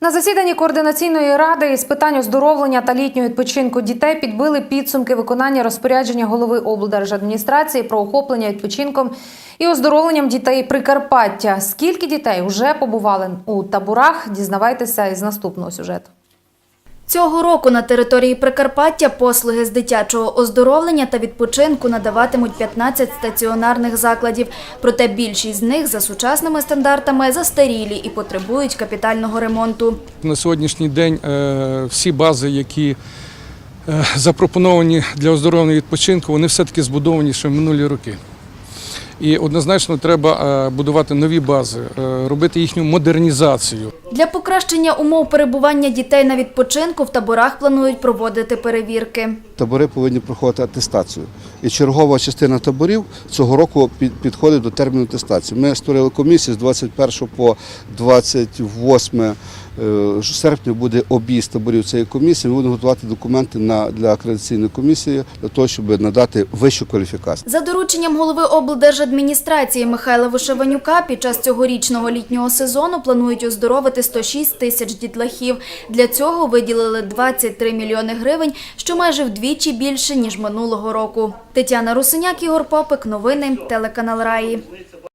На засіданні координаційної ради з питань оздоровлення та літнього відпочинку дітей підбили підсумки виконання розпорядження голови облдержадміністрації про охоплення відпочинком і оздоровленням дітей Прикарпаття. Скільки дітей вже побували у таборах? Дізнавайтеся із наступного сюжету. Цього року на території Прикарпаття послуги з дитячого оздоровлення та відпочинку надаватимуть 15 стаціонарних закладів. Проте більшість з них за сучасними стандартами застарілі і потребують капітального ремонту. На сьогоднішній день е, всі бази, які е, запропоновані для оздоровлення відпочинку, вони все-таки збудовані ще в минулі роки. І однозначно треба е, будувати нові бази, е, робити їхню модернізацію. Для покращення умов перебування дітей на відпочинку в таборах планують проводити перевірки. Табори повинні проходити атестацію. І чергова частина таборів цього року під- підходить до терміну атестації. Ми створили комісію з 21 по 28 е, серпня буде об'їзд таборів цієї комісії. Ми будемо готувати документи на, для акредитаційної комісії для того, щоб надати вищу кваліфікацію. За дорученням голови облдержадміністрації Михайла Вишеванюка під час цьогорічного літнього сезону планують оздоровити 106 тисяч дітлахів. Для цього виділили 23 мільйони гривень, що майже вдвічі більше, ніж минулого року. Тетяна Русиняк, Ігор Попик. Новини. Телеканал Раї.